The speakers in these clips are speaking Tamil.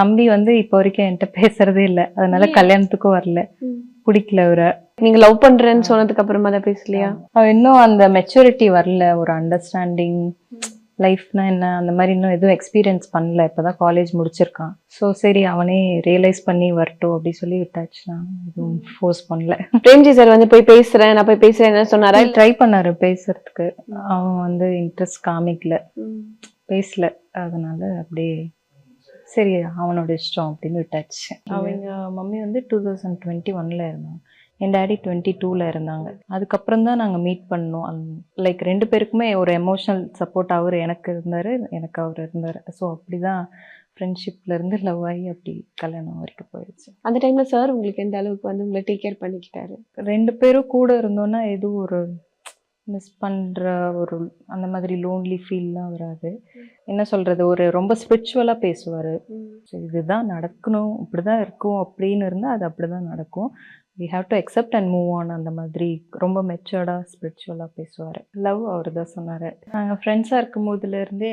தம்பி வந்து இப்போ வரைக்கும் என்கிட்ட பேசுறதே இல்லை. அதனால? கல்யாணத்துக்கும் வரல. பிடிக்கல அவரை. நீங்க லவ் பண்றேன்னு சொன்னதுக்கு அப்புறமா தான் பேசலையா? அவன் இன்னும் அந்த மெச்சூரிட்டி வரல. ஒரு அண்டர்ஸ்டாண்டிங் லைஃப்னா என்ன அந்த மாதிரி இன்னும் எதுவும் எக்ஸ்பீரியன்ஸ் பண்ணல. இப்பதான் காலேஜ் முடிச்சிருக்கான். ஸோ சரி அவனே ரியலைஸ் பண்ணி வரட்டும் அப்படி சொல்லி விட்டாச்சு. நான் எதுவும் ஃபோர்ஸ் பண்ணல. பிரேம்ஜி சார் வந்து போய் பேசுறேன் நான் போய் பேசுறேன் சொன்னாரா? இல்ல ட்ரை பண்ணாரு பேசுறதுக்கு. அவன் வந்து இன்ட்ரெஸ்ட் காமிக்கல. பேசல. அதனால அப்படியே சரி அவனோட இஷ்டம் அப்படின்னு விட்டாச்சு. அவங்க மம்மி வந்து டூ தௌசண்ட் டுவெண்ட்டி ஒன்ல இருந்தாங்க. என் டேடி டுவெண்ட்டி டூவில் இருந்தாங்க. அதுக்கப்புறம் தான் நாங்கள் மீட் பண்ணோம். லைக் ரெண்டு பேருக்குமே ஒரு எமோஷனல் சப்போர்ட் அவர் எனக்கு இருந்தார் எனக்கு அவர் இருந்தார். ஸோ அப்படி தான் ஃப்ரெண்ட்ஷிப்ல இருந்து லவ் ஆகி அப்படி கல்யாணம் வரைக்கும் போயிடுச்சு. அந்த டைம்ல சார் உங்களுக்கு எந்த அளவுக்கு வந்து உங்களை டேக் கேர் பண்ணிக்கிட்டாரு? ரெண்டு பேரும் கூட இருந்தோன்னா எதுவும் ஒரு மிஸ் பண்ணுற ஒரு அந்த மாதிரி லோன்லி ஃபீல்லாம் வராது. என்ன சொல்கிறது ஒரு ரொம்ப ஸ்பிரிச்சுவலாக பேசுவார். இதுதான் நடக்கணும் இப்படி தான் இருக்கும் அப்படின்னு இருந்தால் அது அப்படி தான் நடக்கும். We have to accept and move on அந்த மாதிரி ரொம்ப மெச்சூர்டாக ஸ்பிரிச்சுவலாக பேசுவார். லவ் அவர் தான் சொன்னார். நாங்கள் ஃப்ரெண்ட்ஸாக இருக்கும் போதுலேருந்தே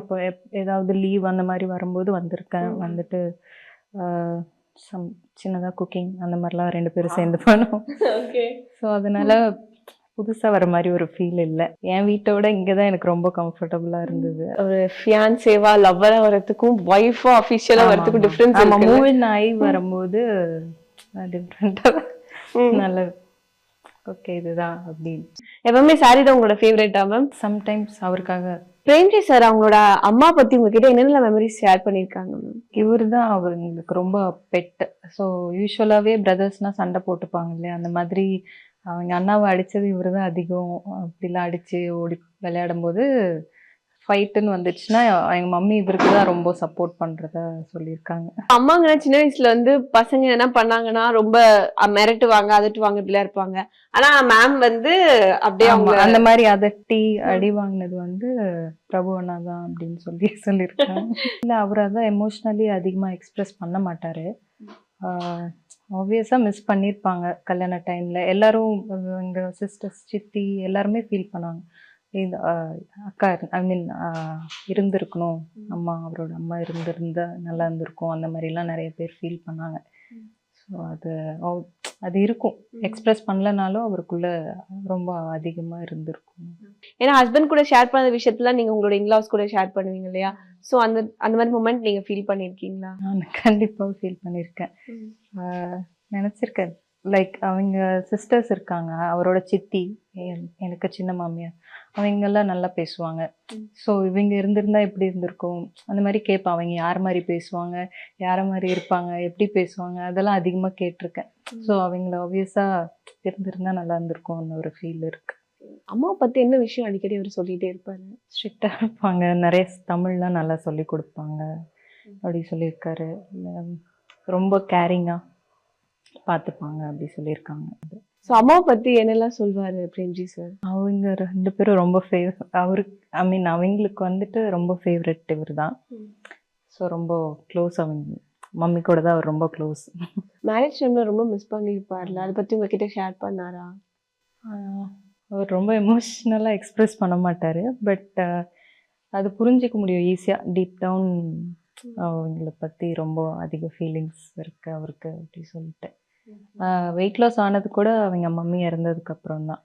அப்போ எப்- ஏதாவது லீவ் அந்த மாதிரி வரும்போது வந்திருக்கேன். வந்துட்டு சம் சின்னதாக குக்கிங் அந்த மாதிரிலாம் ரெண்டு பேரும் சேர்ந்து பண்ணுவோம். ஓகே ஸோ அதனால புதுசா வர மாதிரி ஒரு ஃபீல் இல்லை. என் வீட்டோட இங்கே தான் எனக்கு ரொம்ப கம்ஃபர்டபுளா இருந்தது. ஒரு ஃபியான்சேவா லவ்வரா வரதுக்கும் ஒய்ஃபா அஃபிஷியலா வரதுக்கும் டிஃபரன்ஸ் ஆமா. இருக்கு மூவின் ஆகி வரும்போது டிஃப்ரெண்டாக நல்ல ஓகே இதுதான் அப்படின்னு. எப்பவுமே சாரி தான் உங்களோட ஃபேவரட்டா மேம் சம்டைம்ஸ் அவருக்காக. பிரேம்ஜி சார் அவங்களோட அம்மா பத்தி உங்ககிட்ட என்னென்ன மெமரிஸ் ஷேர் பண்ணிருக்காங்க மேம் இவர் தான் அவங்களுக்கு ரொம்ப பெட். ஸோ யூஸ்வலாகவே பிரதர்ஸ்னால் சண்டை போட்டுப்பாங்க இல்லையா? அந்த மாதிரி அவங்க அண்ணாவை அடித்தது இவர் தான் அதிகம். அப்படிலாம் அடித்து ஓடி விளையாடும் போது ஃபைட்டுன்னு வந்துச்சுன்னா எங்கள் மம்மி இவருக்கு தான் ரொம்ப சப்போர்ட் பண்ணுறதா சொல்லியிருக்காங்க. அம்மாங்கன்னா சின்ன வயசுல வந்து பசங்க என்ன பண்ணாங்கன்னா ரொம்ப மிரட்டுவாங்க அதட்டுவாங்க இப்படிலாம் இருப்பாங்க. ஆனா மேம் வந்து அப்படியே அவங்க அந்த மாதிரி அதட்டி அடி வாங்கினது வந்து பிரபு அண்ணா தான் அப்படின்னு சொல்லி சொல்லியிருக்காங்க. இல்லை அவர் அதான் எமோஷ்னலி அதிகமாக எக்ஸ்பிரஸ் பண்ண மாட்டாரு. ஆப்வியஸாக மிஸ் பண்ணியிருப்பாங்க கல்யாண டைமில் எல்லாரும் எங்கள் சிஸ்டர்ஸ் சித்தி எல்லாருமே ஃபீல் பண்ணாங்க இது அக்கா ஐ மீன் இருந்திருக்கணும். அம்மா அவரோட அம்மா இருந்திருந்தா நல்லா இருந்திருக்கும். அந்த மாதிரிலாம் நிறைய பேர் ஃபீல் பண்ணாங்க. ஸோ அது அது இருக்கும். எக்ஸ்பிரஸ் பண்ணலனாலும் அவருக்குள்ள ரொம்ப அதிகமா இருந்திருக்கும். ஏன்னா ஹஸ்பண்ட் கூட ஷேர் பண்ண விஷயத்துல நீங்க உங்களோட இன்லாஸ் கூட ஷேர் பண்ணுவீங்க இல்லையா? சோ அந்த அந்த மாதிரி மூமெண்ட் நீங்க ஃபீல் பண்ணிருக்கீங்களா நான் கண்டிப்பா ஃபீல் பண்ணியிருக்கேன். நினைச்சிருக்கேன். லைக் அவங்க சிஸ்டர்ஸ் இருக்காங்க. அவரோட சித்தி என்- எனக்கு சின்ன மாமியார். அவங்க எல்லாம் நல்லா பேசுவாங்க. ஸோ இவங்க இருந்திருந்தா எப்படி இருந்திருக்கும்? அந்த மாதிரி கேட்பேன் அவங்க யார் மாதிரி பேசுவாங்க? யார மாதிரி இருப்பாங்க? எப்படி பேசுவாங்க? அதெல்லாம் அதிகமா கேட்டிருக்கேன். ஸோ அவங்கள ஆப்வியஸா இருந்திருந்தா நல்லா இருந்திருக்கும் அந்த ஒரு ஃபீல் இருக்கு. அம்மாவை பத்தி என்ன விஷயம் அடிக்கடி அவர் சொல்லிட்டே இருப்பாரு? ஸ்ட்ரிக்டாக இருப்பாங்க. நிறைய தமிழ்லாம் நல்லா சொல்லி கொடுப்பாங்க. அப்படி சொல்லியிருக்காரு. ரொம்ப கேரிங்காக பார்த்துப்பாங்க அப்படி சொல்லியிருக்காங்க. சோ அம்மாவை பத்தி என்னெல்லாம் சொல்வாரு பிரேம்ஜி சார் அவங்க ரெண்டு பேரும் ரொம்ப ஃபேவ் அவருக்கு ஐ மீன் அவங்களுக்கு வந்துட்டு ரொம்ப ஃபேவரட் இவர் தான் ஸோ ரொம்ப க்ளோஸ் அவங்க மம்மி கூட தான் அவர் ரொம்ப க்ளோஸ் மேரேஜ் டைம்ல ரொம்ப மிஸ் பண்ணிருப்பார்ல? அதை பத்தி உங்ககிட்ட ஷேர் பண்ணாரா? அவர் ரொம்ப எமோஷ்னலாக எக்ஸ்ப்ரெஸ் பண்ண மாட்டார். பட் அது புரிஞ்சிக்க முடியும் ஈஸியாக டீப் டவுன் அவங்கள பற்றி ரொம்ப அதிக ஃபீலிங்ஸ் இருக்கு அவருக்கு அப்படி சொல்லிட்டு. வெயிட் லாஸ் ஆனது கூட அவங்க மம்மி இறந்ததுக்கு அப்புறம் தான்.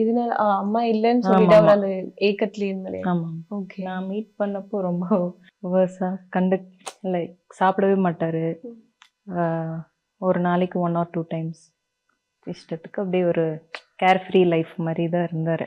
இதனால அம்மா இல்லைன்னு சொல்லிட்டு ஆமா, ஆமா. அந்த ஏக்கத்துல ஆமாம் ஓகே நான் மீட் பண்ணப்போ ரொம்ப வேர்ஸாக கண்டு லைக் சாப்பிடவே மாட்டார். ஒரு நாளைக்கு ஒன் ஆர் டூ டைம்ஸ் இஷ்டத்துக்கு அப்படியே ஒரு கேர் ஃப்ரீ லைஃப் மாதிரி தான் இருந்தார்.